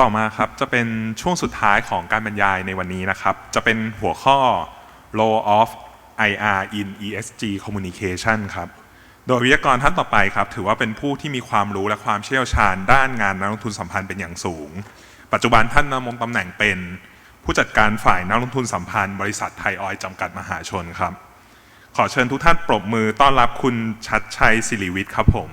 ต่อมาครับจะเป็นช่วงสุดท้ายของการบรรยายในวันนี้นะครับ จะเป็นหัวข้อ Law of IR in ESG Communication ครับ โดยวิทยากรท่านต่อไปครับ ถือว่าเป็นผู้ที่มีความรู้และความเชี่ยวชาญด้านงานนักลงทุนสัมพันธ์เป็นอย่างสูง ปัจจุบันท่านดำรงตำแหน่งเป็น ผู้จัดการฝ่ายนักลงทุนสัมพันธ์บริษัทไทยออยล์จำกัดมหาชนครับ ขอเชิญทุกท่านปรบมือต้อนรับคุณชัดชัยศิริวิทย์ครับผม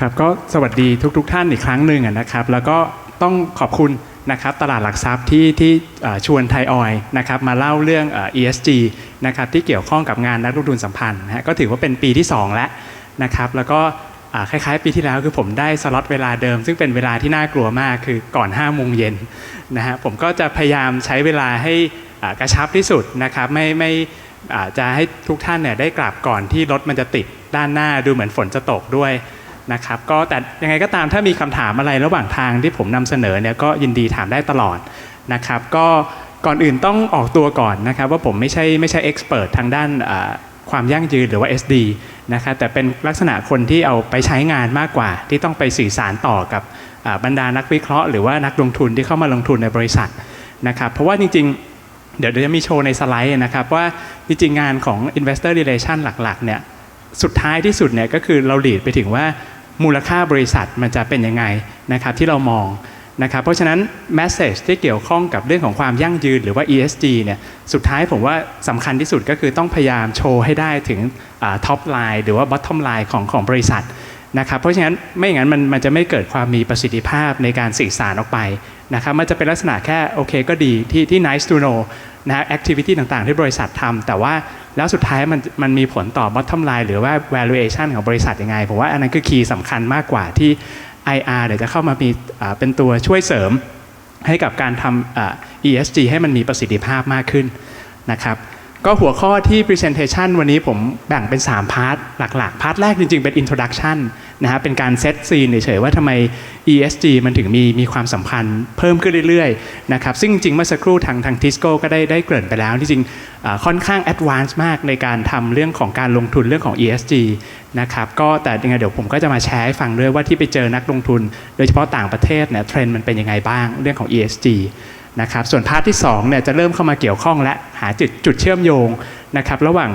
ครับก็สวัสดีทุกๆทท่านอีกครั้งหนึ่งนะครับ แล้วก็ต้องขอบคุณนะครับตลาดหลักทรัพย์ที่ที่ชวนไทยออยนะครับมาเล่าเรื่องเอ่อ ESG นะครับที่เกี่ยวข้องกับงานนักลงทุนสัมพันธ์นะก็ถือว่าเป็นปีที่ 2 แล้วนะครับแล้วก็คล้ายๆ ปีที่แล้วคือผมได้สล็อตเวลาเดิม ซึ่งเป็นเวลาที่น่ากลัวมากคือก่อน5โมงเย็นนะฮะผมก็จะพยายามใช้เวลาให้กระชับที่สุดนะครับไม่ไม่จะให้ทุกท่านเนี่ยได้กลับก่อนที่รถมันจะติดด้านหน้าดูเหมือนฝนจะตกด้วย นะครับก็แต่ยังไงก็ตามถ้ามีคำถามอะไรระหว่างทางที่ผมนำเสนอเนี่ยก็ยินดีถามได้ตลอดนะครับก็ก่อนอื่นต้องออกตัวก่อนนะครับว่าผมไม่ใช่ไม่ใช่เอ็กซ์เพรสทางด้านความยั่งยืนหรือว่า SD นะครับแต่เป็นลักษณะคนที่เอาไปใช้งานมากกว่า ที่ต้องไปสื่อสารต่อกับบรรดานักวิเคราะห์หรือว่านักลงทุนที่เข้ามาลงทุนในบริษัทนะครับเพราะว่าจริงๆ เดี๋ยวเดี๋ยวจะมีโชว์ในสไลด์นะครับว่าจริงๆงานของ investor relation หลักๆเนี่ยสุดท้ายที่สุดเนี่ยก็คือเราหลีดไปถึงว่า มูลค่าบริษัทมันจะเป็นยังไงนะครับที่เรามองนะครับเพราะฉะนั้น message ที่เกี่ยวข้องกับเรื่องของความยั่งยืนหรือว่า ESG เนี่ยสุดท้ายผมว่าสำคัญที่สุดก็คือต้องพยายามโชว์ให้ได้ถึงท็อปไลน์หรือว่า bottom line ของของบริษัท นะครับเพราะฉะนั้นไม่อย่างนั้นมันมันจะไม่เกิดความมีประสิทธิภาพในการสื่อสารออกไปนะครับมันจะเป็นลักษณะแค่โอเคก็ดีที่ที่ nice to know นะฮะ activity ต่างๆ ที่บริษัททำแต่ว่าแล้วสุดท้ายมันมันมีผลต่อ bottom line หรือว่า valuation ของบริษัทยังไงผมว่าอันนั้นคือคีย์สำคัญมากกว่าที่ IR เดี๋ยวจะเข้ามามีเป็นตัวช่วยเสริมให้กับการทำ ESG ให้มันมีประสิทธิภาพมากขึ้นนะครับ ก็หัวข้อที่ presentation วันนี้ผมแบ่งเป็น 3 พาร์ทหลัก ๆ พาร์ทแรกจริง ๆ เป็น introduction นะฮะเป็นการเซตซีนเฉยๆว่าทำไม ESG มันถึงมีมีความสัมพันธ์เพิ่มขึ้นเรื่อยๆนะครับซึ่งจริงๆเมื่อสักครู่ทางทางทิสโก้ก็ได้ได้เกริ่นไปแล้วที่จริงค่อนข้าง advanced มากในการทำเรื่องของการลงทุนเรื่องของ ESG นะครับก็แต่ยังไงเดี๋ยวผมก็จะมาแชร์ให้ฟังด้วยว่าที่ไปเจอนักลงทุน โดยเฉพาะต่างประเทศเนี่ยเทรนด์มันเป็นยังไงบ้างเรื่องของ ESG นะครับส่วนพาร์ทที่2เนี่ยจะเริ่มเข้ามาเกี่ยวข้องและหาจุดจุดเชื่อมโยงนะครับระหว่าง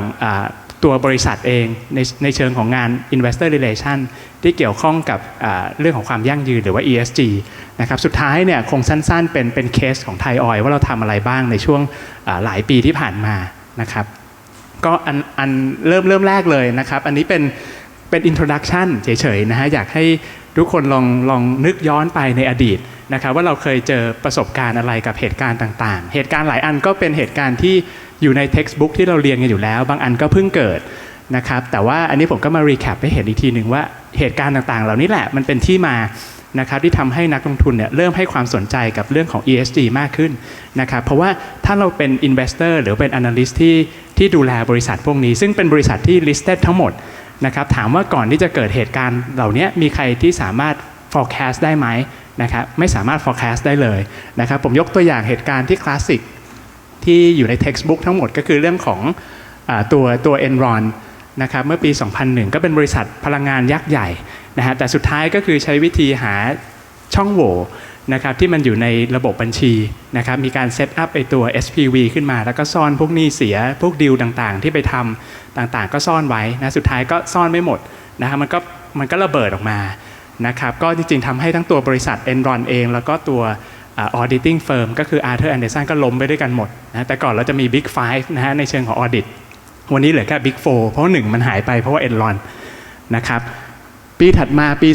ตัวบริษัทเองในในเชิงของงาน investor relation ที่เกี่ยวข้องกับเรื่องของความยั่งยืนหรือว่า ESG นะครับสุดท้ายเนี่ยคงสั้นๆ เป็นเป็นเคสของไทยออยว่าเราทำอะไรบ้างในช่วงหลายปีที่ผ่านมานะครับก็อันอันเริ่มเริ่มแรกเลยนะครับ อันนี้เป็นเป็น introduction เฉยๆนะฮะอยากให้ ทุกคนลองลองนึกย้อนไปในอดีตนะครับว่าเราเคยเจอประสบการณ์อะไรกับเหตุการณ์ต่างๆ เหตุการณ์หลายอันก็เป็นเหตุการณ์ที่อยู่ใน textbook ที่เราเรียนกันอยู่แล้ว บางอันก็เพิ่งเกิดนะครับแต่ว่าอันนี้ผมก็มา recap ให้เห็นอีกทีหนึ่งว่าเหตุการณ์ต่างๆ เหล่านี้แหละมันเป็นที่มานะครับที่ทำให้นักลงทุนเนี่ยเริ่มให้ความสนใจกับเรื่องของ ESG มากขึ้นนะครับเพราะว่าถ้าเราเป็น investor หรือเป็น analyst ที่ที่ดูแลบริษัทพวกนี้ ซึ่งเป็นบริษัทที่ listed ทั้งหมด นะครับถามว่าก่อนที่จะเกิดเหตุการณ์เหล่านี้มีใครที่สามารถ forecast ได้ไหมนะครับไม่สามารถ forecast ได้เลยนะครับผมยกตัวอย่างเหตุการณ์ที่คลาสสิกที่อยู่ใน textbook ทั้งหมดก็คือเรื่องของอตัวตัว Enron นะครับเมื่อปี 2001 ก็เป็นบริษัทพลังงานยักษ์ใหญ่นะฮะแต่สุดท้ายก็คือใช้วิธีหาช่องโหว่ นะครับที่มันอยู่ในระบบบัญชีนะครับมีการเซตอัพไอตัว SPV ขึ้นมา แล้วก็ซ่อนพวกหนี้เสียพวกดีลต่างๆ ที่ไปทำต่างๆ ก็ซ่อนไว้นะสุดท้ายก็ซ่อนไม่หมดนะฮะมันก็มันก็ระเบิดออกมานะครับก็จริงๆทำให้ทั้งตัวบริษัท Enron เอง แล้วก็ตัวอ่า auditing firm ก็คือ Arthur Anderson ก็ล้มไปด้วยกันหมดนะแต่ก่อนเราจะมี Big Five นะฮะในเชิงของ audit วันนี้เหลือแค่ Big Four เพราะหนึ่งมันหายไปเพราะว่า Enron นะครับ ปีถัดมาปี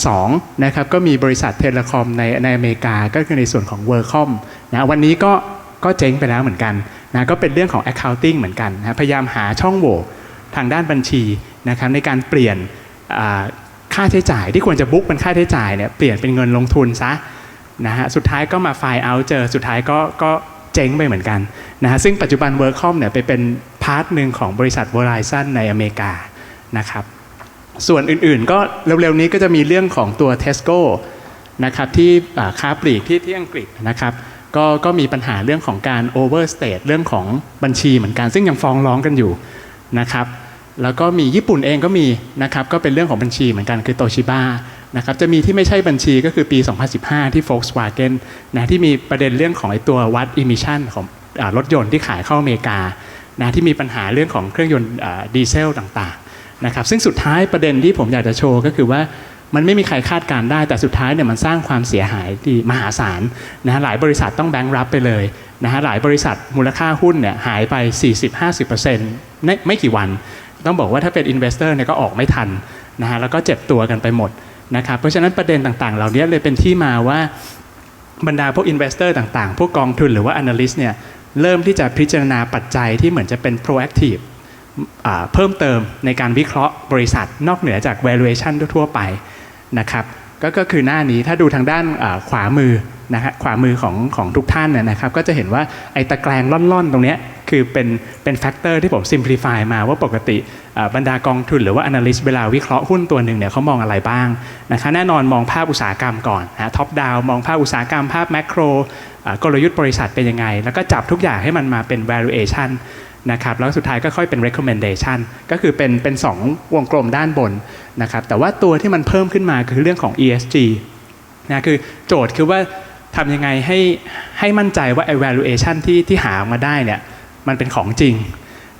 2002 นะครับก็มีบริษัทเทเลคอมในในอเมริกาก็คือในส่วนของ w o r k c o m นะวันนี้ก็ก็เจ๊งไปแล้วเหมือนกันนะก็เป็นเรื่องของ accounting เหมือนกันนะพยายามหาช่องโหว่ทางด้านบัญชีนะครับในการเปลี่ยนค่าใช้จ่ายที่ควรจะบุ๊กเป็นค่าใช้จ่ายเนี่ยเปลี่ยนเป็นเงินลงทุนซะนะฮะสุดท้ายก็มาไฟล์เอาเจอสุดท้ายก็ก็เจ๊งไปเหมือนกันนะฮะซึ่งปัจจุบัน Workcom เนี่ยไปเป็นพาร์ทหนึ่งของบริษัท Verizon ในอเมริกานะครับ ส่วนอื่นๆ ก็เร็วๆนี้ก็จะมีเรื่องของตัว Tesco นะครับที่ค้าปลีกที่ที่อังกฤษนะครับก็ก็มีปัญหาเรื่องของการ overstate เรื่องของบัญชีเหมือนกัน ซึ่งยังฟ้องร้องกันอยู่นะครับแล้วก็มีญี่ปุ่นเองก็มีนะครับก็เป็นเรื่องของบัญชีเหมือนกันคือโตชิบ้านะครับจะมีที่ไม่ใช่บัญชีก็คือปี 2015 ที่ Volkswagen นะที่มีประเด็นเรื่องของไอ้ตัววัด emission ของอรถยนต์ที่ขายเข้าอเมริกานะที่มีปัญหาเรื่องของเครื่องยนต์ดีเซลต่าง นะครับซึ่งสุดท้ายประเด็นที่ผมอยากจะโชว์ก็คือว่ามันไม่มีใครคาดการได้ แต่สุดท้ายเนี่ยมันสร้างความเสียหายที่มหาศาลนะฮะหลายบริษัทต้องแบงค์รับไปเลยนะฮะหลายบริษัทมูลค่าหุ้นเนี่ยหายไป 40-50%ในไม่กี่วัน ต้องบอกว่าถ้าเป็นอินเวสเตอร์เนี่ยก็ออกไม่ทันนะฮะแล้วก็เจ็บตัวกันไปหมดนะครับเพราะฉะนั้นประเด็นต่างๆ เหล่านี้เลยเป็นที่มาว่าบรรดาพวกอินเวสเตอร์ต่างๆ พวกกองทุนหรือว่า Analyst เนี่ยเริ่มที่จะพิจารณาปัจจัยที่เหมือนจะเป็น proactive เพิ่มเติมในการวิเคราะห์บริษัทนอกเหนือจาก valuation ทั่วๆไปนะครับก็ก็คือหน้านี้ถ้าดูทางด้านขวามือนะฮะขวามือของของทุกท่านนนะครับ ก็จะเห็นว่าไอ้ตะแกรงล่อนๆ ตรงเนี้ยคือเป็นเป็นแฟกเตอร์ที่ผม simplify มาว่าปกติบรรดากองทุนหรือว่า analyst เวลาวิเคราะห์หุ้นตัวหนึ่งเนี่ยเขามองอะไรบ้างนะคะแน่นอนมองภาพอุตสาหกรรมก่อนนะท็อปดาวมองภาพอุตสาหกรรมภาพแมกโรกลยุทธ์บริษัทเป็นยังไง แล้วก็จับทุกอย่างให้มันมาเป็น valuation นะครับแล้วสุดท้ายก็ค่อยเป็น recommendation ก็คือเป็นเป็นสองวงกลมด้านบนนะครับแต่ว่าตัวที่มันเพิ่มขึ้นมาคือเรื่องของ ESG นะคือโจทย์คือว่าทำยังไงให้ให้มั่นใจว่า evaluation ที่ที่หาออกมาได้เนี่ยมันเป็นของจริง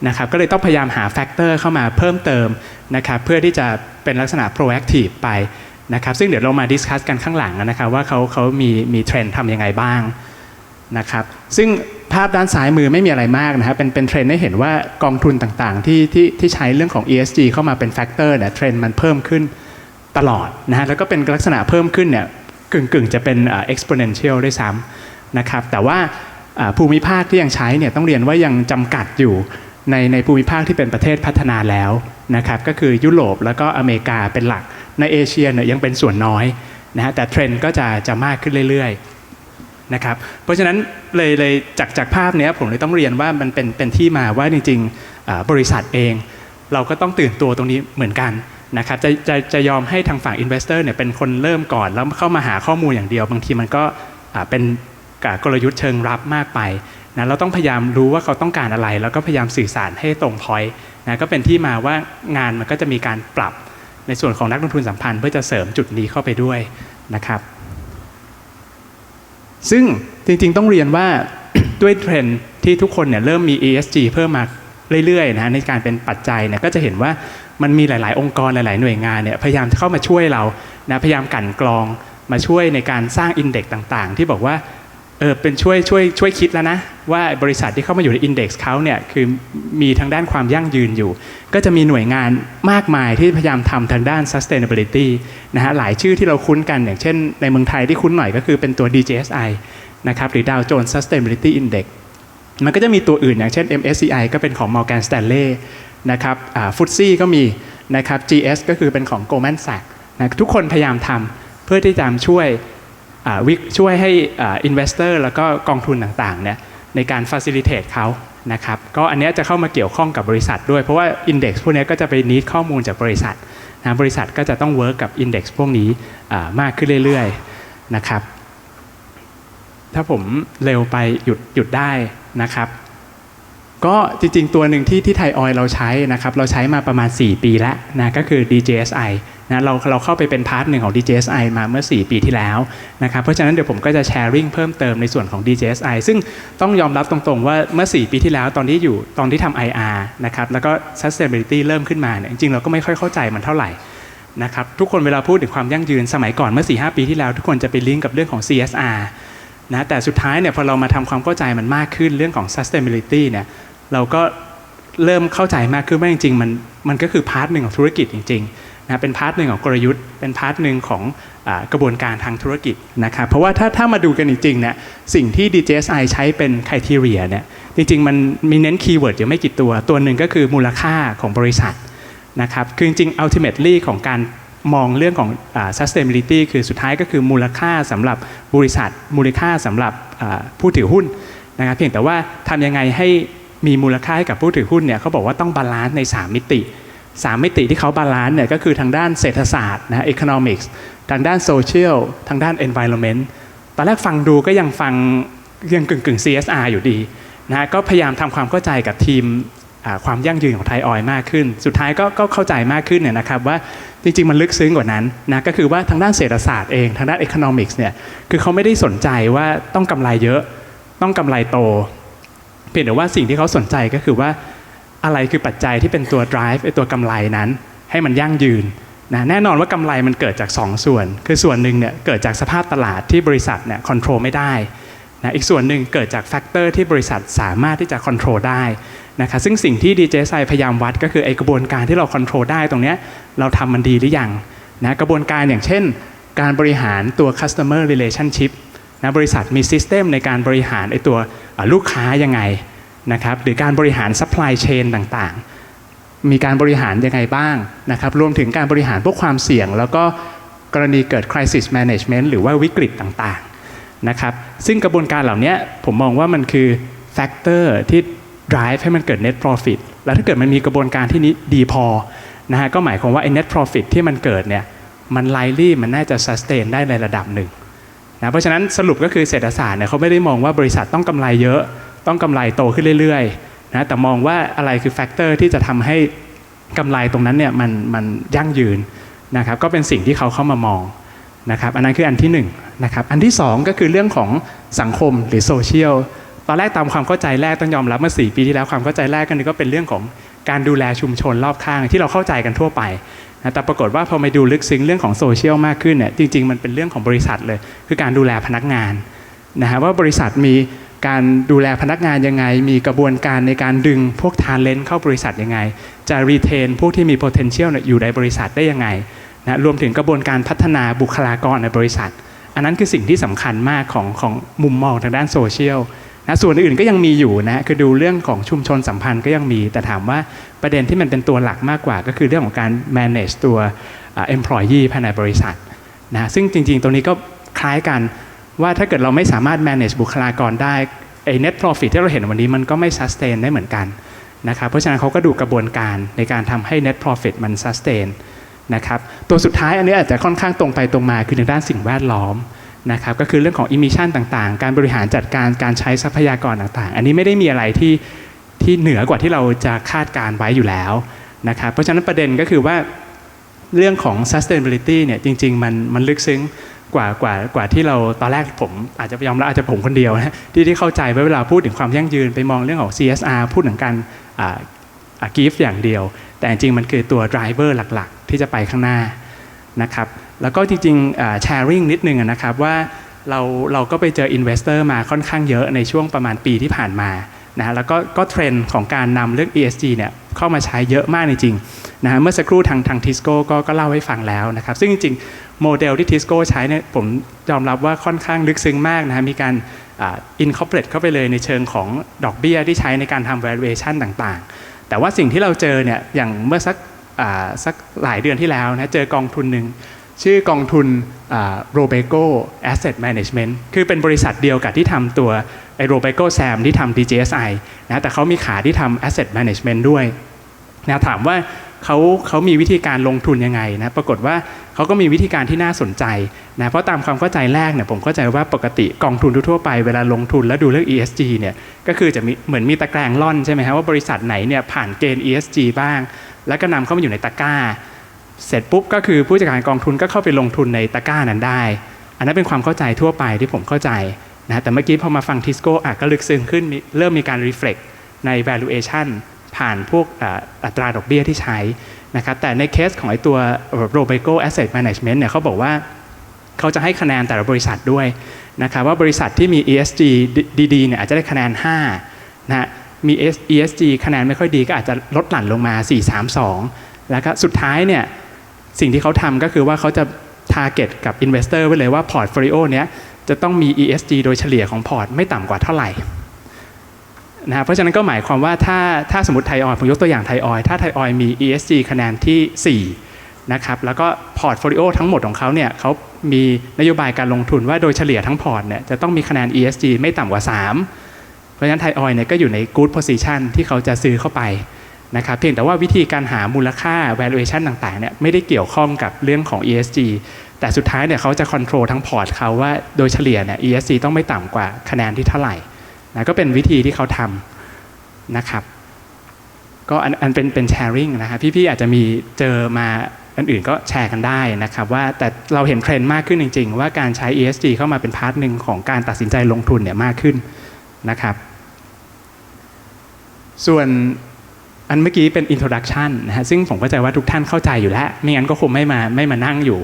นะครับก็เลยต้องพยายามหาแฟกเตอร์เข้ามาเพิ่มเติมนะครับเพื่อที่จะเป็นลักษณะ proactive ไปนะครับซึ่งเดี๋ยวเรามาดิสคัสกันข้างหลังนะครับว่าเขาเขามีมีเทรนด์ทำยังไงบ้างนะครับซึ่ง ภาพด้านซ้ายมือไม่มีอะไรมากนะครับเป็นเป็นเทรนด์ให้เห็นว่ากองทุนต่างๆ ที่ที่ที่ใช้เรื่องของ ESG เข้ามาเป็นแฟกเตอร์เนี่ยเทรนด์มันเพิ่มขึ้นตลอดนะฮะแล้วก็เป็นลักษณะเพิ่มขึ้นเนี่ยกึ่งกึ่งๆจะเป็นอ่า exponential ด้วยซ้ำนะครับแต่ว่าอ่าภูมิภาคที่ยังใช้เนี่ยต้องเรียนว่ายังจำกัดอยู่ในในภูมิภาคที่เป็นประเทศพัฒนาแล้วนะครับก็คือยุโรปแล้วก็อเมริกาเป็นหลักในเอเชียเนี่ยยังเป็นส่วนน้อยนะฮะแต่เทรนด์ก็จะจะมากขึ้นเรื่อยๆ นะครับเพราะฉะนั้นเลยเลยจากจากภาพนี้ผมเลยต้องเรียนว่ามันเป็นเป็นที่มาว่าจริงๆบริษัทเอง เราก็ต้องตื่นตัวตรงนี้เหมือนกันนะครับจะจะจะยอมให้ทางฝั่ง Investor เนี่ยเป็นคนเริ่มก่อนแล้วเข้ามาหาข้อมูลอย่างเดียว บางทีมันก็เป็นกลยุทธ์เชิงรับมากไปนะเราต้องพยายามรู้ว่าเขาต้องการอะไร แล้วก็พยายามสื่อสารให้ตรงพอยต์นะก็เป็นที่มาว่างานมันก็จะมีการปรับในส่วนของนักลงทุนสัมพันธ์เพื่อจะเสริมจุดนี้เข้าไปด้วยนะครับ ซึ่งจริงๆต้องเรียนว่าด้วยเทรนด์ที่ทุกคนเนี่ยเริ่มมี ESG เพิ่มมาเรื่อยๆนะในการเป็นปัจจัยเนี่ยก็จะเห็นว่ามันมีหลายๆ องค์กรหลาย ๆ หน่วยงานเนี่ยพยายามจะเข้ามาช่วยเรานะพยายามกันกรองมาช่วยในการสร้างอินเด็กต่างๆ ที่บอกว่า เออเป็นช่วยช่วยช่วยคิดแล้วนะ ว่าบริษัทที่เข้ามาอยู่ในอินเด็กซ์เขาเนี่ยคือมีทางด้านความยั่งยืนอยู่ ก็จะมีหน่วยงานมากมายที่พยายามทำทางด้าน sustainability นะฮะหลายชื่อที่เราคุ้นกันอย่างเช่นในเมืองไทยที่คุ้นหน่อยก็คือเป็นตัว DJSI นะครับหรือ Dow Jones Sustainability Index มันก็จะมีตัวอื่นอย่างเช่น MSCI ก็เป็นของ Morgan Stanley นะครับฟุตซี่ก็มีนะครับ GS ก็คือเป็นของ Goldman Sachs นะทุกคนพยายามทำเพื่อที่จะช่วย วิช่วยให้อ่า investor แล้วก็กองทุนต่างๆเนี่ยในการ facilitate เขานะครับก็อันนี้จะเข้ามาเกี่ยวข้องกับบริษัทด้วย เพราะว่า index พวกนี้ก็จะไป need ข้อมูลจากบริษัทนะบริษัทก็จะต้อง work กับ index พวกนี้มากขึ้นเรื่อยๆนะครับถ้าผมเร็วไปหยุดหยุดได้นะครับ ก็จริงๆตัวหนึ่งที่ที่ไทยออยเราใช้นะครับเราใช้มาประมาณ 4 ปีแล้วนะก็คือ DJSI นะเราเราเข้าไปเป็นพาร์ทหนึ่งของ DJSI มาเมื่อ 4 ปีที่แล้วนะครับเพราะฉะนั้นเดี๋ยวผมก็จะแชร์ริ่งเพิ่มเติมในส่วนของ DJSI ซึ่งต้องยอมรับตรงๆว่าเมื่อ 4 ปีที่แล้วตอนที่อยู่ตอนที่ทำ IR นะครับแล้วก็ sustainability เริ่มขึ้นมาเนี่ยจริงๆเราก็ไม่ค่อยเข้าใจมันเท่าไหร่นะครับทุกคนเวลาพูดถึงความยั่งยืนสมัยก่อนเมื่อ 4-5 ปีที่แล้ว ทุกคนจะไปลิงก์กับเรื่องของ CSR นะแต่สุดท้ายเนี่ยพอเรามาทำความเข้าใจมันมากขึ้นเรื่องของ sustainability เนี่ยเราก็เริ่มเข้าใจมากขึ้นว่าจริงๆมันมันก็คือพาร์ทหนึ่งของธุรกิจจริง ๆ นะเป็นพาร์ทหนึ่งของกลยุทธ์ เป็นพาร์ทหนึ่งของอกระบวนการทางธุรกิจนะครับเพราะว่าถ้าถ้ามาดูกันจริงๆเนี่ยสิ่งที่ DJSI ใช้เป็น criteria เนี่ยจริงๆ มันมีเน้นคีย์เวิร์ดอยู่ไม่กี่ตัว ตัวหนึ่งก็คือมูลค่าของบริษัทนะครับคือจริงๆ ultimately ของการมองเรื่องของอ sustainability คือสุดท้ายก็คือมูลค่าสำหรับบริษัท มูลค่าสำหรับผู้ถือหุ้นนะครับเพียงแต่ว่าทำยังไงให้มีมูลค่าให้กับผู้ถือหุ้นเนี่ยเขาบอกว่าต้องบาลานซ์ใน 3 มิติ 3 มิติที่เขาบาลานซ์เนี่ยก็คือทางด้านเศรษฐศาสตร์นะ economics ทางด้าน social ทางด้าน environment ตอนแรกฟังดูก็ยังฟังยังกึ่งกึ่ง CSR อยู่ดีนะฮะก็พยายามทำความเข้าใจกับทีมความยั่งยืนของไทยออยมากขึ้น สุดท้ายก็ก็เข้าใจมากขึ้นเนี่ยนะครับว่าจริงๆ มันลึกซึ้งกว่านั้นนะก็คือว่าทางด้านเศรษฐศาสตร์เองทางด้าน economics เนี่ยคือเขาไม่ได้สนใจว่าต้องกำไรเยอะต้องกำไรโต เพียงแต่ว่าสิ่งที่เขาสนใจก็คือว่า อะไรคือปัจจัยที่เป็นตัว drive ไอตัวกำไรนั้น ให้มันยั่งยืนนะแน่นอนว่ากำไรมันเกิดจาก2ส่วน คือส่วนหนึ่งเนี่ยเกิดจากสภาพตลาดที่บริษัทเนี่ยคอนโทรลไม่ได้นะอีกส่วนหนึ่งเกิดจากแฟกเตอร์ที่บริษัทสามารถที่จะคอนโทรลได้นะครับซึ่งสิ่งที่ DJSI พยายามวัดก็คือไอกระบวนการที่เราคอนโทรลได้ตรงเนี้ยเราทำมันดีหรือยังนะกระบวนการอย่างเช่น การบริหารตัว customer relationship นะบริษัทมี system ในการบริหารไอตัวลูกค้ายังไง นะครับหรือการบริหาร supply chain ต่างๆ มีการบริหารยังไงบ้างนะครับรวมถึงการบริหารพวกความเสี่ยง แล้วก็กรณีเกิด crisis management หรือว่าวิกฤตต่างๆนะครับซึ่งกระบวนการเหล่านี้ผมมองว่ามันคือ factor ที่ drive ให้มันเกิด net profit แล้วถ้าเกิดมันมีกระบวนการที่นี้ดีพอนะฮะก็หมายความว่าไอ้ net profit ที่มันเกิดเนี่ยมัน likely มันน่าจะ sustain ได้ในระดับหนึ่งนะเพราะฉะนั้นสรุปก็คือเศรษฐศาสตร์เนี่ยเขาไม่ได้มองว่าบริษัทต้องกำไรเยอะ ต้องกำไรโตขึ้นเรื่อยๆนะแต่มองว่าอะไรคือแฟกเตอร์ที่จะทำให้กำไรตรงนั้นเนี่ยมันมันยั่งยืนนะครับก็เป็นสิ่งที่เขาเข้ามามองนะครับอันนั้นคืออันที่หนึ่งนะครับอันที่สองก็คือเรื่องของสังคมหรือโซเชียลตอนแรกตามความเข้าใจแรกต้องยอมรับเมื่อ 4 ปีที่แล้วความเข้าใจแรกก็นึกว่าเป็นเรื่องของการดูแลชุมชนรอบข้างที่เราเข้าใจกันทั่วไปนะแต่ปรากฏว่าพอมาดูลึกซึ้งเรื่องของโซเชียลมากขึ้นเนี่ยจริง ๆ มันเป็นเรื่องของบริษัทเลย คือการดูแลพนักงานนะฮะว่าบริษัทมี การดูแลพนักงานยังไง มีกระบวนการในการดึงพวกทานเลนเข้าบริษัทยังไง จะรีเทนพวกที่มี potential เนี่ยอยู่ในบริษัทได้ยังไงนะรวมถึงกระบวนการพัฒนาบุคลากรในบริษัท อันนั้นคือสิ่งที่สำคัญมากของของมุมมองทางด้านโซเชียลนะส่วนอื่นก็ยังมีอยู่นะคือดูเรื่องของชุมชนสัมพันธ์ก็ยังมี แต่ถามว่าประเด็นที่มันเป็นตัวหลักมากกว่า ก็คือเรื่องของการ manage ตัวอ่า employee ภายในบริษัทนะซึ่งจริงๆ ตรงนี้ก็คล้ายกัน ว่าถ้าเกิดเราไม่สามารถ manage บุคลากรได้ไอ้ net profit ที่เราเห็นวันนี้มันก็ไม่ sustain ได้เหมือนกันนะครับเพราะฉะนั้นเขาก็ดูกระบวนการในการทำให้ net profit มัน sustain นะครับตัวสุดท้ายอันนี้อาจจะค่อนข้างตรงไปตรงมาคือทางด้านสิ่งแวดล้อมนะครับก็คือเรื่องของ emission ต่างๆ การบริหารจัดการการใช้ทรัพยากรต่างๆ อันนี้ไม่ได้มีอะไรที่ที่เหนือกว่าที่เราจะคาดการไว้อยู่แล้วนะครับเพราะฉะนั้นประเด็นก็คือว่าเรื่องของ sustainability เนี่ยจริงๆมันมันลึกซึ้ง กว่ากว่ากว่าที่เราตอนแรกผมอาจจะยอมรับอาจจะผมคนเดียวนะที่ที่เข้าใจไว้เวลาพูดถึงความยั่งยืนไปมองเรื่องของ CSR พูดถึงการกิฟต์อย่างเดียว แต่จริงๆมันคือตัว driver หลักๆ ที่จะไปข้างหน้านะครับแล้วก็จริงๆ sharing นิดนึงนะครับว่าเราเราก็ไปเจอ investor มาค่อนข้างเยอะในช่วงประมาณปีที่ผ่านมา นะฮะแล้วก็ก็เทรนด์ของการนำเรื่อง ESG เนี่ยเข้ามาใช้เยอะมากจริงๆนะฮะเมื่อสักครู่ทางทางทิสโก้ก็ก็เล่าให้ฟังแล้วนะครับ ซึ่งจริงๆ โมเดลที่ทิสโก้ใช้เนี่ยผมยอมรับว่าค่อนข้างลึกซึ้งมากนะฮะมีการอินคอร์เปรตเข้าไปเลยในเชิงของดอกเบี้ยที่ใช้ในการทำ valuation ต่างๆ แต่ว่าสิ่งที่เราเจอเนี่ยอย่างเมื่อสักสักหลายเดือนที่แล้วนะเจอกองทุนหนึ่งชื่อกองทุนโรเบโก Asset Management คือเป็นบริษัทเดียวกับที่ทำตัว โรเบโกแซมที่ทำ DJSI นะแต่เขามีขาที่ทำ Asset Management ด้วยนะถามว่าเขาเขามีวิธีการลงทุนยังไงนะปรากฏว่าเขาก็มีวิธีการที่น่าสนใจนะเพราะตามความเข้าใจแรกเนี่ยผมเข้าใจว่าปกติกองทุนทั่วไปเวลาลงทุนแล้วดูเรื่อง ESG เนี่ยก็คือจะมีเหมือนมีตะแกรงล่อนใช่ไหมครับว่าบริษัทไหนเนี่ยผ่านเกณฑ์ ESG บ้าง แล้วก็นำเข้ามาอยู่ในตะกร้า เสร็จปุ๊บก็คือผู้จัดการกองทุนก็เข้าไปลงทุนในตะกร้านั้นได้ อันนั้นเป็นความเข้าใจทั่วไปที่ผมเข้าใจ นะแต่เมื่อกี้พอมาฟังทิสโก้อะก็ลึกซึ้งขึ้นเริ่มมีการ reflect ใน valuation ผ่านพวกอ,อัตราดอกเบี้ยที่ใช้นะครับแต่ในเคสของไอ้ตัว Robeco Asset Management เนี่ยเขาบอกว่าเขาจะให้คะแนนแต่ละบริษัทด้วยนะครับว่าบริษัทที่มี ESG ดีๆเนี่ยอาจจะได้คะแนน 5นะฮะมี ESG คะแนนไม่ค่อยดีก็อาจจะลดหลั่นลงมา 4 3 2 แล้วก็สุดท้ายเนี่ยสิ่งที่เขาทำก็คือว่าเขาจะ target กับ investor ไว้เลยว่า portfolio เนี้ย จะต้องมี ESG โดยเฉลี่ยของพอร์ตไม่ต่ำกว่าเท่าไหร่นะเพราะฉะนั้นก็หมายความว่าถ้าถ้าสมมติไทยออยผมยกตัวอย่างไทยออยถ้าไทยออยมี ESG คะแนนที่ 4 นะครับ แล้วก็พอร์ตโฟลิโอทั้งหมดของเขาเนี่ยเขามีนโยบายการลงทุนว่าโดยเฉลี่ยทั้งพอร์ตเนี่ยจะต้องมีคะแนน ESG ไม่ต่ำกว่า 3 เพราะฉะนั้นไทยออยเนี่ยก็อยู่ใน good position ที่เขาจะซื้อเข้าไปนะครับเพียงแต่ว่าวิธีการหามูลค่า valuation ต่างๆเนี่ยไม่ได้เกี่ยวข้องกับเรื่องของ ESG แต่สุดท้ายเนี่ยเขาจะ control ทั้งพอร์ตเขาว่าโดยเฉลี่ยเนี่ย ESG ต้องไม่ต่ำกว่าคะแนนที่เท่าไหร่นะก็เป็นวิธีที่เขาทำนะครับก็อันอันเป็นเป็นแชร์ริงนะครับพี่ๆอาจจะมีเจอมาอันอื่นก็แชร์กันได้นะครับว่าแต่เราเห็นเทรนด์มากขึ้นจริง ๆ ว่าการใช้ ESG เข้ามาเป็นพาร์ทหนึ่งของการตัดสินใจลงทุนเนี่ยมากขึ้นนะครับ ส่วนอันเมื่อกี้เป็น introduction นะฮะซึ่งผมเข้าใจว่าทุกท่านเข้าใจอยู่แล้ว ไม่งั้นก็คงไม่มาไม่มานั่งอยู่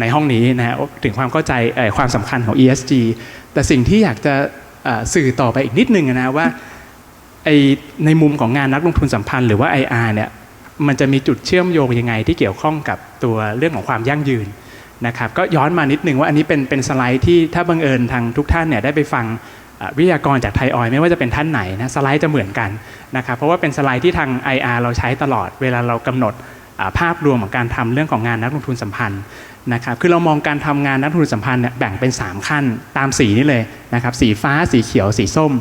ในห้องนี้นะฮะถึงความเข้าใจความสำคัญของ ESG แต่สิ่งที่อยากจะสื่อต่อไปอีกนิดนึงนะว่าไอในมุมของงานนักลงทุนสัมพันธ์หรือว่า IR เนี่ยมันจะมีจุดเชื่อมโยงยังไงที่เกี่ยวข้องกับตัวเรื่องของความยั่งยืนนะครับก็ย้อนมานิดนึงว่าอันนี้เป็นเป็นสไลด์ที่ถ้าบังเอิญทางทุกท่านเนี่ยได้ไปฟังวิทยากรจากไทยออยไม่ว่าจะเป็นท่านไหนนะสไลด์จะเหมือนกันนะครับเพราะว่าเป็นสไลด์ที่ทาง IR เราใช้ตลอดเวลาเรากำหนด ภาพรวมของการทำเรื่องของงานนักลงทุนสัมพันธ์นะครับคือเรามองการทำงานนักลงทุนสัมพันธ์เนี่ยแบ่งเป็น 3 ขั้นตามสีนี่เลยนะครับสีฟ้าสีเขียวสีส้ม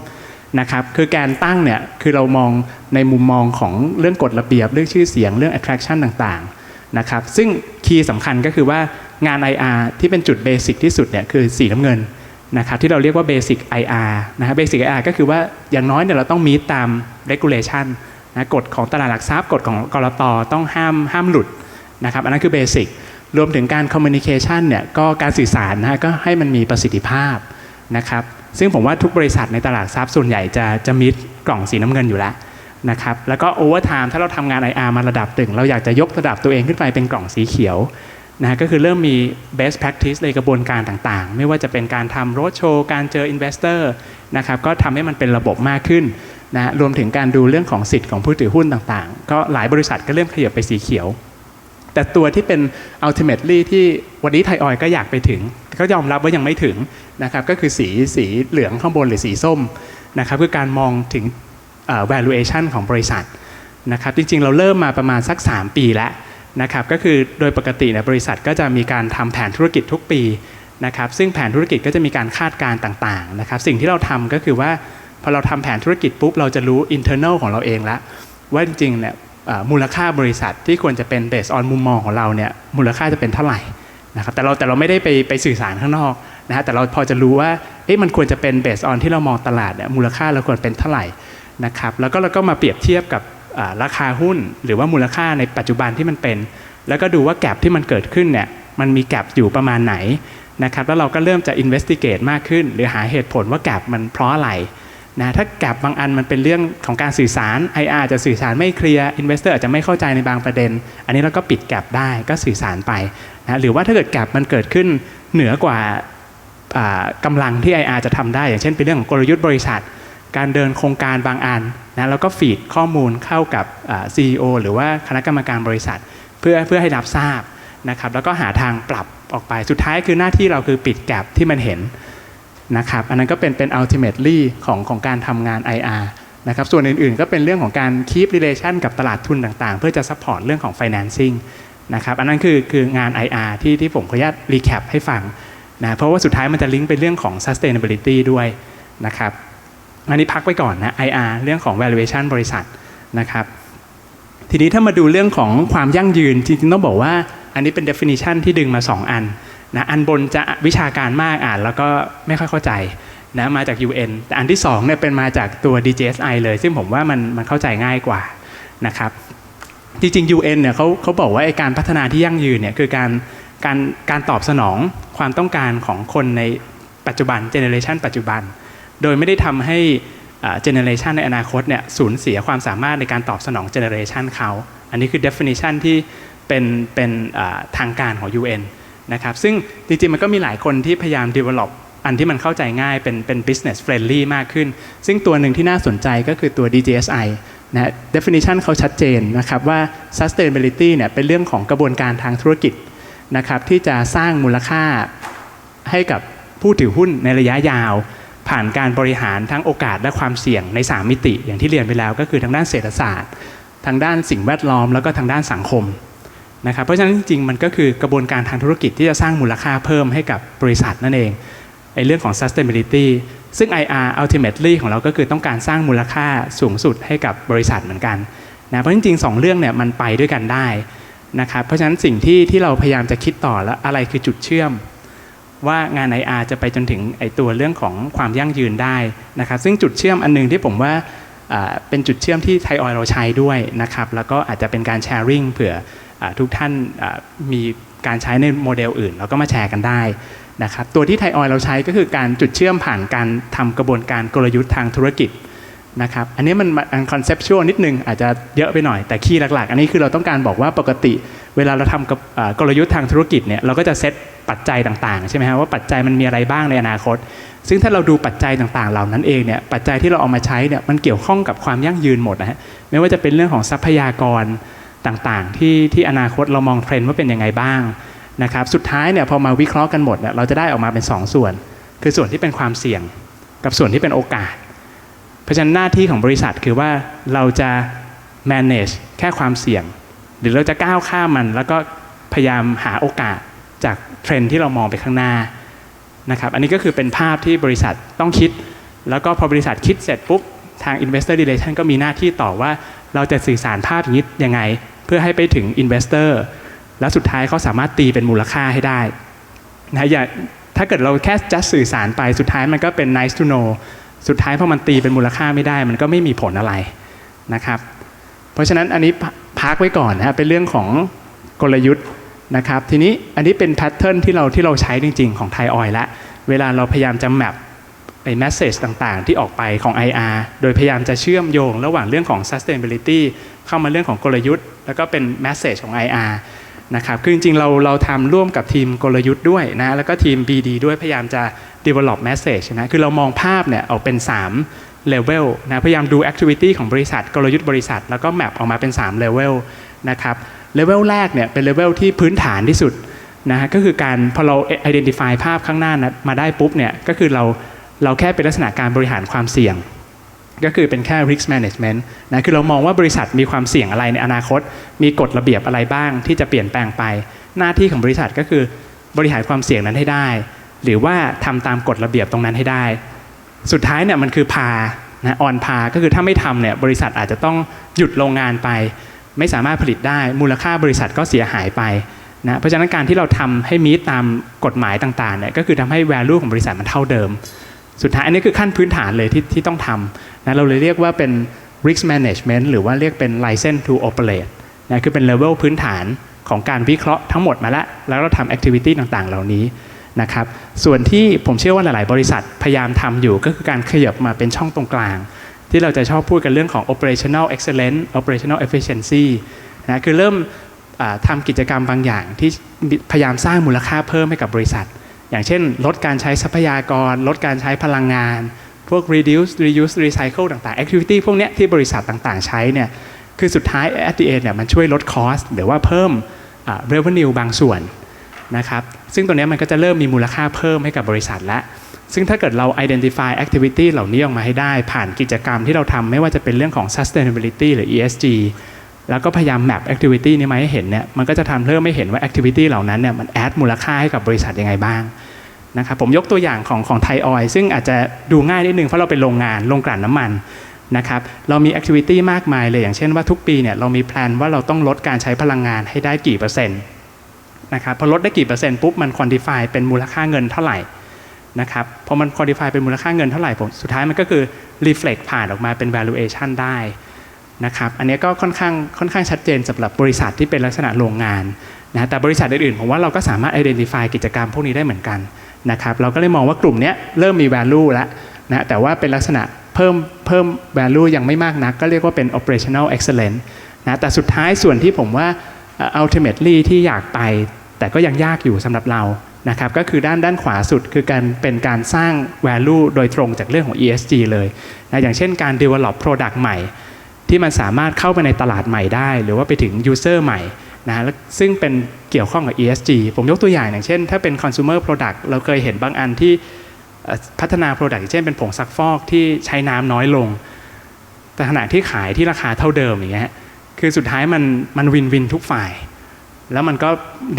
นะครับคือแกนตั้งเนี่ยคือเรามองในมุมมองของเรื่องกฎระเบียบเรื่องชื่อเสียงเรื่อง attraction ต่างๆนะครับซึ่งคีย์สำคัญก็คือว่างาน IR ที่เป็นจุดเบสิกที่สุดเนี่ยคือสีน้ำเงินนะครับที่เราเรียกว่า basic IR นะครับ basic IR ก็คือว่าอย่างน้อยเนี่ยเราต้องมีตาม regulation นะกฎของตลาดหลักทรัพย์กฎของกรตต้องห้ามห้ามหลุดนะครับอันนั้นคือเบสิกรวมถึงการคอมมิ n นิเคชันเนี่ยก็การสื่อสารนะก็ให้มันมีประสิทธิภาพนะครับซึ่งผมว่าทุกบริษัทในตลาดทรัพย์ส่วนใหญ่จะจะมิดกล่องสีน้ำเงินอยู่แล้วนะครับแล้วก็โอเวอร์ไทม์ถ้าเราทำงาน IR มาระดับตึงเราอยากจะยกระดับตัวเองขึ้นไปเป็นกล่องสีเขียวนะก็คือเริ่มมี best practice ในกระบวนการต่างๆ ไม่ว่าจะเป็นการทำ road show การเจอ investor นะครับก็ทำให้มันเป็นระบบมากขึ้น นะรวมถึงการดูเรื่องของสิทธิ์ของผู้ถือหุ้นต่างๆ ก็หลายบริษัทก็เริ่มขยับไปสีเขียว แต่ตัวที่เป็น ultimately ที่วันนี้ไทยออยก็อยากไปถึง ก็ยอมรับว่ายังไม่ถึงนะครับก็คือสีสีเหลืองข้างบนหรือสีส้มนะครับคือการมองถึง valuation ของบริษัทนะครับจริงๆเราเริ่มมาประมาณสัก 3 ปีแล้วนะครับก็คือโดยปกติเนี่ยบริษัทก็จะมีการทำแผนธุรกิจทุกปีนะครับซึ่งแผนธุรกิจก็จะมีการคาดการณ์ต่างๆนะครับสิ่งที่เราทำก็คือว่า พอเราทำแผนธุรกิจปุ๊บเราจะรู้ internal ของเราเองแล้วว่าจริงๆเนี่ยมูลค่าบริษัทที่ควรจะเป็นเบสออนมุมมองของเราเนี่ยมูลค่าจะเป็นเท่าไหร่นะครับแต่เราแต่เราไม่ได้ไปไปสื่อสารข้างนอกนะฮะแต่เราพอจะรู้ว่าเอ๊ะมันควรจะเป็นเบสออนที่เรามองตลาดเนี่ยมูลค่าเราควรเป็นเท่าไหร่นะครับแล้วก็เราก็มาเปรียบเทียบกับราคาหุ้น หรือว่ามูลค่าในปัจจุบันที่มันเป็น แล้วก็ดูว่าแกลบที่มันเกิดขึ้นเนี่ยมันมีแกลบอยู่ประมาณไหนนะครับแล้วเราก็เริ่มจะ investigate มากขึ้น หรือหาเหตุผลว่าแกลบมันเพราะอะไร นะถ้าแกลบบางอันมันเป็นเรื่องของการสื่อสาร IR จะสื่อสารไม่เคลียร์ Investor อร์อาจจะไม่เข้าใจในบางประเด็น อันนี้เราก็ปิดแกลบได้ก็สื่อสารไปนะหรือว่าถ้าเกิดแกลบมันเกิดขึ้นเหนือกว่าอ่ากำลังที่ IR จะทำได้ อย่างเช่นเป็นเรื่องของกลยุทธ์บริษัท การเดินโครงการบางอันนะแล้วก็ฟีดข้อมูลเข้ากับอ่า CEO หรือว่าคณะกรรมการบริษัท เพื่อเพื่อให้รับทราบนะครับแล้วก็หาทางปรับออกไปสุดท้ายคือหน้าที่เราคือปิดแกลบที่มันเห็น นะครับอันนั้นก็เป็นเป็น ultimately ของของการทำงาน IR นะครับส่วนอื่นๆ ก็เป็นเรื่องของการ keep relation กับตลาดทุนต่างๆ เพื่อจะ support เรื่องของ financing นะครับอันนั้นคือคืองาน IR ที่ที่ผมขออนุญาต recap ให้ฟังนะเพราะว่าสุดท้ายมันจะลิงก์ไปเรื่องของ sustainability ด้วยนะครับอันนี้พักไว้ก่อนนะ IR เรื่องของ valuation บริษัทนะครับทีนี้ถ้ามาดูเรื่องของความยั่งยืนจริงๆต้องบอกว่าอันนี้เป็น definition ที่ดึงมา 2 อัน นะอันบนจะวิชาการมากอ่านแล้วก็ไม่ค่อยเข้าใจนะมาจาก UN แต่อันที่2เนี่ยเป็นมาจากตัว DJSI เลย ซึ่งผมว่ามันมันเข้าใจง่ายกว่านะครับจริงๆ UN เนี่ยเขาเขาบอกว่าไอการพัฒนาที่ยั่งยืนเนี่ยคือการการการตอบสนองความต้องการของคนในปัจจุบันเจเนอเรชันปัจจุบัน โดยไม่ได้ทำให้เจเนอเรชันในอนาคตเนี่ยสูญเสียความสามารถในการตอบสนองเจเนอเรชันเขา อันนี้คือ definition ที่เป็นเป็นทางการของ UN นะครับซึ่งจริงๆ มันก็มีหลายคนที่พยายาม develop อันที่มันเข้าใจง่ายเป็นเป็น business friendly มากขึ้น ซึ่งตัวหนึ่งที่น่าสนใจก็คือตัว DJSI นะ definition เขาชัดเจนนะครับว่า sustainability เนี่ยเป็นเรื่องของกระบวนการทางธุรกิจนะครับที่จะสร้างมูลค่าให้กับผู้ถือหุ้นในระยะยาว ผ่านการบริหารทั้งโอกาสและความเสี่ยงใน 3 มิติ อย่างที่เรียนไปแล้วก็คือทางด้านเศรษฐศาสตร์ ทางด้านสิ่งแวดล้อมแล้วก็ทางด้านสังคม นะครับเพราะฉะนั้นจริงๆมันก็คือกระบวนการทางธุรกิจที่จะสร้างมูลค่าเพิ่มให้กับบริษัทนั่นเองไอ้เรื่องของ sustainability ซึ่ง IR ultimately ของเราก็คือต้องการสร้างมูลค่าสูงสุดให้กับบริษัทเหมือนกันนะเพราะจริงๆสองเรื่องเนี่ยมันไปด้วยกันได้นะครับเพราะฉะนั้นสิ่งที่ที่เราพยายามจะคิดต่อแล้วอะไรคือจุดเชื่อม ว่างาน IR จะไปจนถึงไอตัวเรื่องของความยั่งยืนได้นะครับซึ่งจุดเชื่อมอันหนึงที่ผมว่าเป็นจุดเชื่อมที่ไทยออยเราใช้ด้วยนะครับแล้วก็อาจจะเป็นการแชร์ริ่งเผื่อ ทุกท่านมีการใช้ในโมเดลอื่นเราก็มาแชร์กันได้นะครับตัวที่ไทยออยเราใช้ก็คือการจุดเชื่อมผ่านการทำกระบวนการกลยุทธ์ทางธุรกิจนะครับอันนี้มันมันคอนเซปชวลนิดนึงอาจจะเยอะไปหน่อยแต่คีย์หลักๆ อันนี้คือเราต้องการบอกว่าปกติ เวลาเราทำกับกลยุทธ์ทางธุรกิจเนี่ยเราก็จะเซตปัจจัยต่างๆใช่ไหมฮะว่าปัจจัยมันมีอะไรบ้างในอนาคต ซึ่งถ้าเราดูปัจจัยต่างๆ เหล่านั้นเองเนี่ยปัจจัยที่เราเอามาใช้เนี่ยมันเกี่ยวข้องกับความยั่งยืนหมดนะฮะไม่ว่าจะเป็นเรื่องของทรัพยากร ต่างๆ ที่ที่อนาคตเรามองเทรนด์ว่าเป็นยังไงบ้างนะครับสุดท้ายเนี่ยพอมาวิเคราะห์กันหมดเนี่ยเราจะได้ออกมาเป็นสองส่วน คือส่วนที่เป็นความเสี่ยง กับส่วนที่เป็นโอกาส เพราะฉะนั้นหน้าที่ของบริษัทคือว่าเราจะ manage แค่ความเสี่ยง หรือเราจะก้าวข้ามมัน แล้วก็พยายามหาโอกาสจากเทรนด์ที่เรามองไปข้างหน้านะครับอันนี้ก็คือเป็นภาพที่บริษัทต้องคิด แล้วก็พอบริษัทคิดเสร็จปุ๊บทาง investor relation ก็มีหน้าที่ต่อว่าเราจะสื่อสารภาพอย่างนี้ยังไง พื่อให้ไปถึง investor แล้วสุดท้ายเขาสามารถตีเป็นมูลค่าให้ได้นะอย่าถ้าเกิดเราแค่จะสื่อสารไปสุดท้ายมันก็เป็น nice to know สุดท้ายพอมันตีเป็นมูลค่าไม่ได้ มันก็ไม่มีผลอะไรนะครับ เพราะฉะนั้นอันนี้พักไว้ก่อนนะฮะเป็นเรื่องของกลยุทธ์นะครับ ทีนี้อันนี้เป็นแพทเทิร์นที่เราที่เราใช้จริง ๆ ของไทยออยละ เวลาเราพยายามจะแมป ไอ้แมสเซจต่างๆ ที่ออกไปของ IR โดยพยายามจะเชื่อมโยงระหว่างเรื่องของ sustainability เข้ามาเรื่องของกลยุทธ์ แล้วก็เป็นแมสเซจของ IR นะครับคือจริงๆเราเราทำร่วมกับทีมกลยุทธ์ด้วยนะแล้วก็ทีม BD ด้วยพยายามจะ develop message นะคือเรามองภาพเนี่ยออกเป็น 3 level นะพยายามดู activity ของบริษัท กลยุทธ์บริษัท แล้วก็แมปออกมาเป็น 3 level นะครับ level แรกเนี่ยเป็น level ที่พื้นฐานที่สุดนะฮะก็คือการพอเรา identify ภาพข้างหน้านะมาได้ปุ๊บเนี่ยก็คือเรา เราแค่เป็นลักษณะการบริหารความเสี่ยง ก็คือเป็นแค่ risk management นะคือเรามองว่าบริษัทมีความเสี่ยงอะไรในอนาคต มีกฎระเบียบอะไรบ้าง ที่จะเปลี่ยนแปลงไป หน้าที่ของบริษัทก็คือบริหารความเสี่ยงนั้นให้ได้ หรือว่าทำตามกฎระเบียบตรงนั้นให้ได้ สุดท้ายเนี่ยมันคือพานะออนพาก็คือถ้าไม่ทำเนี่ยบริษัทอาจจะต้องหยุดโรงงานไป ไม่สามารถผลิตได้มูลค่าบริษัทก็เสียหายไปนะเพราะฉะนั้นการที่เราทำให้มีตามกฎหมายต่างๆเนี่ยก็คือทำให้ value ของบริษัทมันเท่าเดิม สุดท้ายอันนี้คือขั้นพื้นฐานเลยที่ที่ต้องทำนะเราเลยเรียกว่าเป็น risk management หรือว่าเรียกเป็น license to operate นะคือเป็น level พื้นฐานของการวิเคราะห์ทั้งหมดมาแล้ว แล้วเราทำ activity ต่างๆ เหล่านี้นะครับ ส่วนที่ผมเชื่อว่าหลาย ๆ บริษัทพยายามทำอยู่ก็คือการขยับมาเป็นช่องตรงกลาง ที่เราจะชอบพูดกันเรื่องของ operational excellence operational efficiency นะคือเริ่มทำกิจกรรมบางอย่างที่พยายามสร้างมูลค่าเพิ่มให้กับบริษัท อย่างเช่น ลดการใช้ทรัพยากร ลดการใช้พลังงาน พวก reduce reuse recycle ต่างๆ activity พวกเนี้ยที่บริษัทต่างๆ ใช้เนี่ยคือสุดท้าย at the end เนี่ยมันช่วยลด cost หรือว่าเพิ่ม revenue บางส่วนนะครับซึ่งตัวเนี้ยมันก็จะเริ่มมีมูลค่าเพิ่มให้กับบริษัทแล้วซึ่งถ้าเกิดเรา identify activity เหล่านี้ออกมาให้ได้ ผ่านกิจกรรมที่เราทำไม่ว่าจะเป็นเรื่องของ sustainability หรือ ESG แล้วก็พยายาม map activity นี้มาให้เห็นเนี่ยมันก็จะทำเริ่มให้เห็นว่า activity เหล่านั้นเนี่ยมัน add มูลค่าให้กับบริษัทยังไงบ้าง นะครับผมยกตัวอย่างของของไทยออยซึ่งอาจจะดูง่ายนิดนึงเพราะเราเป็นโรงงานโรงกลั่นน้ำมันนะครับเรามีแอคทิวิตี้มากมายเลยอย่างเช่นว่าทุกปีเนี่ยเรามีแพลนว่าเราต้องลดการใช้พลังงานให้ได้กี่เปอร์เซ็นต์นะครับพอลดได้กี่เปอร์เซ็นต์ปุ๊บมันควอนติฟายเป็นมูลค่าเงินเท่าไหร่นะครับพอมันควอนติฟายเป็นมูลค่าเงินเท่าไหร่ผมสุดท้ายมันก็คือ reflect ผ่านออกมาเป็น valuation ได้นะครับอันนี้ก็ค่อนข้างค่อนข้างชัดเจนสำหรับบริษัทที่เป็นลักษณะโรงงานนะแต่บริษัทอื่นๆผมว่าเราก็สามารถ identify กิจกรรมพวกนี้ได้เหมือนกัน นะครับเราก็เลยมองว่ากลุ่มนี้เริ่มมี value แล้วนะแต่ว่าเป็นลักษณะเพิ่มเพิ่ม value ยังไม่มากนัก ก็เรียกว่าเป็น operational excellence นะแต่สุดท้ายส่วนที่ผมว่า ultimately ที่อยากไป แต่ก็ยังยากอยู่สำหรับเรานะครับก็คือด้านด้านขวาสุดคือการเป็นการสร้าง value โดยตรงจากเรื่องของ ESG เลยนะอย่างเช่นการ develop product ใหม่ ที่มันสามารถเข้าไปในตลาดใหม่ได้ หรือว่าไปถึง user ใหม่ นะฮะซึ่งเป็นเกี่ยวข้องกับ ESG ผมยกตัวอย่างอย่างเช่น ถ้าเป็น consumer product เราเคยเห็นบางอันที่พัฒนา product เช่นเป็นผงซักฟอกที่ใช้น้ำน้อยลง แต่ขณะที่ขายที่ราคาเท่าเดิมอย่างเงี้ยคือสุดท้ายมันมันวินวินทุกฝ่าย แล้วมันก็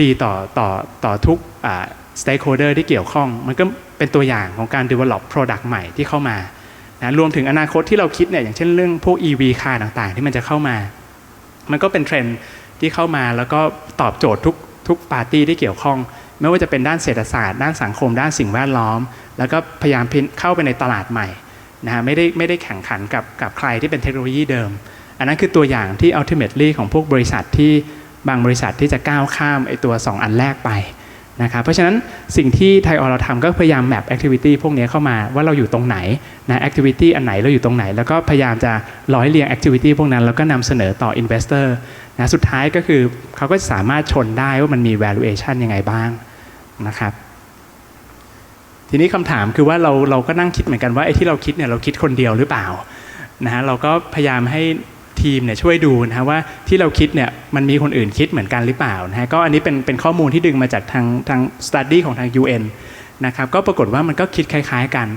ดีต่อต่อต่อทุกอ่า stakeholder ที่เกี่ยวข้อง มันก็เป็นตัวอย่างของการ develop product ใหม่ที่เข้ามานะรวมถึงอนาคตที่เราคิดเนี่ยอย่างเช่นเรื่องพวก EV car ต่างๆ ที่มันจะเข้ามา มันก็เป็นเทรนด์ ที่เข้ามาแล้วก็ตอบโจทย์ทุกทุกปาร์ตี้ที่เกี่ยวข้อง ไม่ว่าจะเป็นด้านเศรษฐศาสตร์ ด้านสังคม ด้านสิ่งแวดล้อม แล้วก็พยายามเข้าไปในตลาดใหม่นะฮะไม่ได้ไม่ได้แข่งขันกับกับใครที่เป็นเทคโนโลยีเดิม อันนั้นคือตัวอย่างที่ ultimately ของพวกบริษัทที่บางบริษัทที่จะก้าวข้ามไอตัว 2 อันแรกไป นะครับเพราะฉะนั้นสิ่งที่ไทยออเราทำก็พยายามแมป activity พวกนี้เข้ามาว่าเราอยู่ตรงไหนนะ activity อันไหนเราอยู่ตรงไหน แล้วก็พยายามจะร้อยเรียง activity พวกนั้นแล้วก็นำเสนอต่อ investor นะสุดท้ายก็คือเขาก็สามารถชนได้ว่ามันมี valuation ยังไงบ้างนะครับทีนี้คำถามคือว่าเราเราก็นั่งคิดเหมือนกันว่าไอ้ที่เราคิดเนี่ยเราคิดคนเดียวหรือเปล่านะฮะเราก็พยายามให้ ทีมเนี่ยช่วยดูนะฮะว่าที่เราคิดเนี่ยมันมีคนอื่นคิดเหมือนกันหรือเปล่านะฮะก็อันนี้เป็นเป็นข้อมูลที่ดึงมาจากทางทาง study ของทาง UN นะครับก็ปรากฏว่ามันก็คิดคล้าย ๆกัน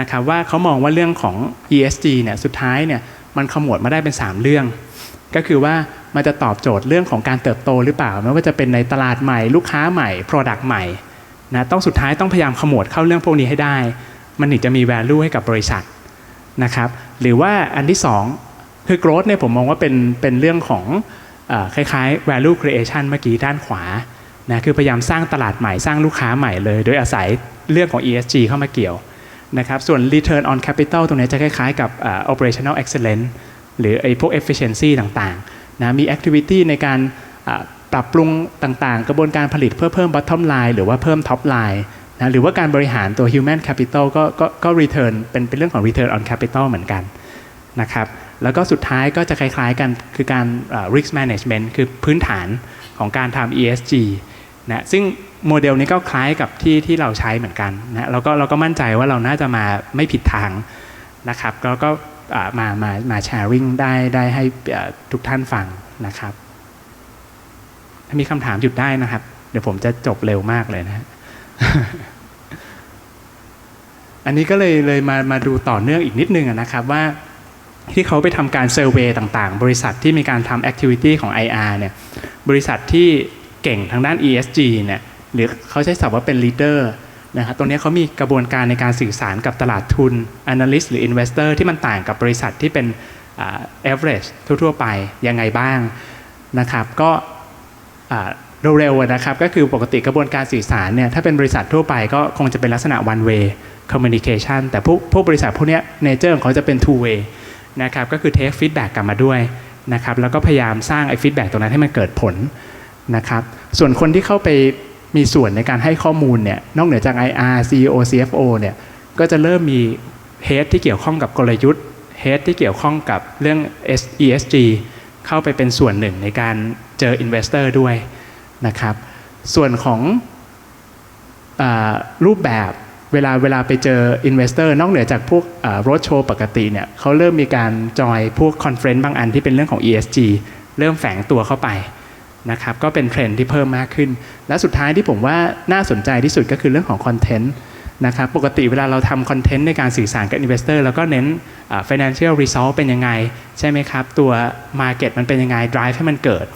นะครับว่าเขามองว่าเรื่องของ ESG เนี่ยสุดท้ายเนี่ยมันขมวดมาได้เป็น 3 เรื่อง ก็คือว่ามันจะตอบโจทย์เรื่องของการเติบโตหรือเปล่าไม่ว่าจะเป็นในตลาดใหม่ลูกค้าใหม่ Product ใหม่นะต้องสุดท้ายต้องพยายามขมวดเข้าเรื่องพวกนี้ให้ได้ มันถึงจะมี value ให้กับบริษัทนะครับหรือว่าอันที่ 2 คือ growth เนี่ยผมมองว่าเป็นเป็นเรื่องของอคล้ายๆ value creation เมื่อกี้ด้านขวานะคือพยายามสร้างตลาดใหม่สร้างลูกค้าใหม่เลย โดยอาศัยเรื่องของ ESG เข้ามาเกี่ยวนะครับส่วน return on capital ตรงนี้จะคล้ายๆกับ operational excellence หรือไอ้พวก efficiency ต่างๆนะมี activity ในการปรับปรุงต่างๆ กระบวนการผลิตเพื่อเพิ่ม bottom line หรือว่าเพิ่ม top line นะหรือว่าการบริหารตัว human capital ก็ก็ก็ return เป็นเป็นเรื่องของ return on capital เหมือนกันนะครับ แล้วก็สุดท้ายก็จะคล้ายๆกันคือการ risk management คือพื้นฐานของการทำ ESG นะซึ่งโมเดลนี้ก็คล้ายกับที่ที่เราใช้เหมือนกันนะเราก็เราก็มั่นใจว่าเราน่าจะมาไม่ผิดทางนะครับแล้วก็มามามาแชร์ริ่งได้ได้ให้ทุกท่านฟังนะครับ ถ้ามีคำถามหยุดได้นะครับ เดี๋ยวผมจะจบเร็วมากเลยนะฮะอันนี้ก็เลยเลยมามาดูต่อเนื่องอีกนิดนึงนะครับว่า ที่เขาไปทำการเซอร์เวยต่างๆ บริษัทที่มีการทำแอคทิวิตี้ของ IR เนี่ยบริษัทที่เก่งทางด้าน ESG เนี่ยหรือเขาใช้ศัพท์ว่าเป็น leader นะครับตรงนี้เขามีกระบวนการในการสื่อสารกับตลาดทุน analyst หรือ investor ที่มันต่างกับบริษัทที่เป็นอ่า average ทั่วๆ ไปยังไงบ้างนะครับก็เร็วๆนะครับก็คือปกติกระบวนการสื่อสารเนี่ยถ้าเป็นบริษัททั่วไปก็คงจะเป็นลักษณะ one way communication แต่พวกพวกบริษัทพวกเนี้ย nature ของเขาจะเป็น two way นะครับก็คือ take feedback กลับมาด้วยนะครับแล้วก็พยายามสร้างไอ้ feedback ตรงนั้นให้มันเกิดผลนะครับส่วนคนที่เข้าไปมีส่วนในการให้ข้อมูลเนี่ยนอกเหนือจาก IR CEO CFO เนี่ยก็จะเริ่มมี head ที่เกี่ยวข้องกับกลยุทธ์ head ที่เกี่ยวข้องกับเรื่อง ESG เข้าไปเป็นส่วนหนึ่งในการเจอ investor ด้วยนะครับส่วนของอรูปแบบ เวลาเวลาไปเจอ investor นอกเหนือจากพวกรถโชว์ปกติเนี่ยเขาเริ่มมีการจอยพวกคอนเฟรนซ์บางอันที่เป็นเรื่องของ ESG เริ่มแฝงตัวเข้าไปนะครับก็เป็นเทรนด์ที่เพิ่มมากขึ้น และสุดท้ายที่ผมว่าน่าสนใจที่สุดก็คือเรื่องของคอนเทนต์นะครับปกติเวลาเราทำคอนเทนต์ในการสื่อสารกับ investor แล้วก็เน้น financial result เป็นยังไง ใช่ไหมครับ ตัว market มันเป็นยังไง drive ให้มันเกิด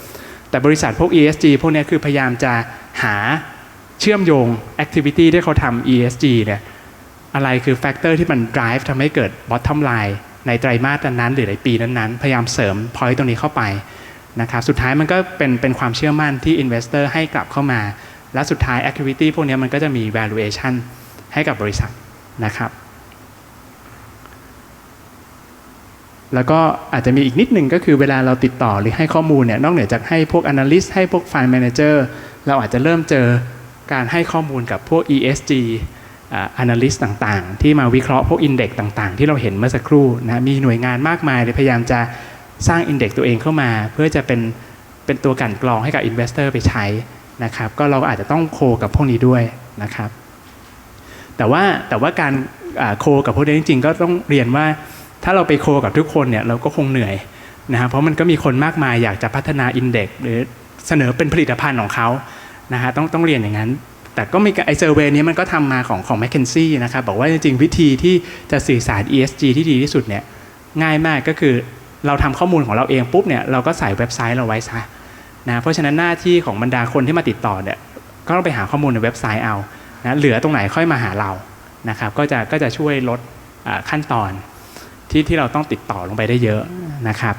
แต่บริษัทพวก ESG พวกนี้คือพยายามจะหา เชื่อมโยง activity ที่เขาทำ ESG เนี่ยอะไรคือแฟกเตอร์ที่มัน drive ทำให้เกิด bottom line ในไตรมาสนั้นๆหรือในปีนั้นๆ พยายามเสริม point ตรงนี้เข้าไปนะครับสุดท้ายมันก็เป็นเป็นความเชื่อมั่นที่ investor ให้กลับเข้ามา และสุดท้าย activity พวกนี้มันก็จะมี valuation ให้กับบริษัทนะครับ แล้วก็อาจจะมีอีกนิดหนึ่งก็คือเวลาเราติดต่อหรือให้ข้อมูลเนี่ยนอกเหนือจากให้พวก analyst ให้พวก fund manager เราอาจจะเริ่มเจอ การให้ข้อมูลกับพวก ESG analyst ต่างๆ ที่มาวิเคราะห์พวก index ต่างๆ ที่เราเห็นเมื่อสักครู่นะมีหน่วยงานมากมายเลยพยายามจะสร้าง index ตัวเองเข้ามา เพื่อจะเป็นเป็นตัวกันกรองให้กับ investor ไปใช้นะครับก็เราอาจจะต้องโคกับพวกนี้ด้วยนะครับแต่ว่าแต่ว่าการโคกับพวกนี้จริงๆ ก็ต้องเรียนว่าถ้าเราไปโคกับทุกคนเนี่ยเราก็คงเหนื่อยนะครับเพราะมันก็มีคนมากมายอยากจะพัฒนาอินเด็กหรือเสนอเป็นผลิตภัณฑ์ของเขา นะฮะต้องต้องเรียนอย่างนั้น แต่ก็มีไอเซอร์เวย์นี้มันก็ทำมาของของ m c k เคนซี่นะครับบอกว่าจริงๆวิธีที่จะสื่อสาร ESG ที่ดีที่สุดเนี่ยง่ายมากก็คือเราทำข้อมูลของเราเองปุ๊บเนี่ยเราก็ใส่เว็บไซต์เราไว้ซะนะเพราะฉะนั้นหน้าที่ของบรรดาคนที่มาติดต่อเนี่ยก็ต้องไปหาข้อมูลในเว็บไซต์เอานะเหลือตรงไหนค่อยมาหาเรานะครับก็จะก็จะช่วยลดขั้นตอนที่ที่เราต้องติดต่อลงไปได้เยอะนะครับ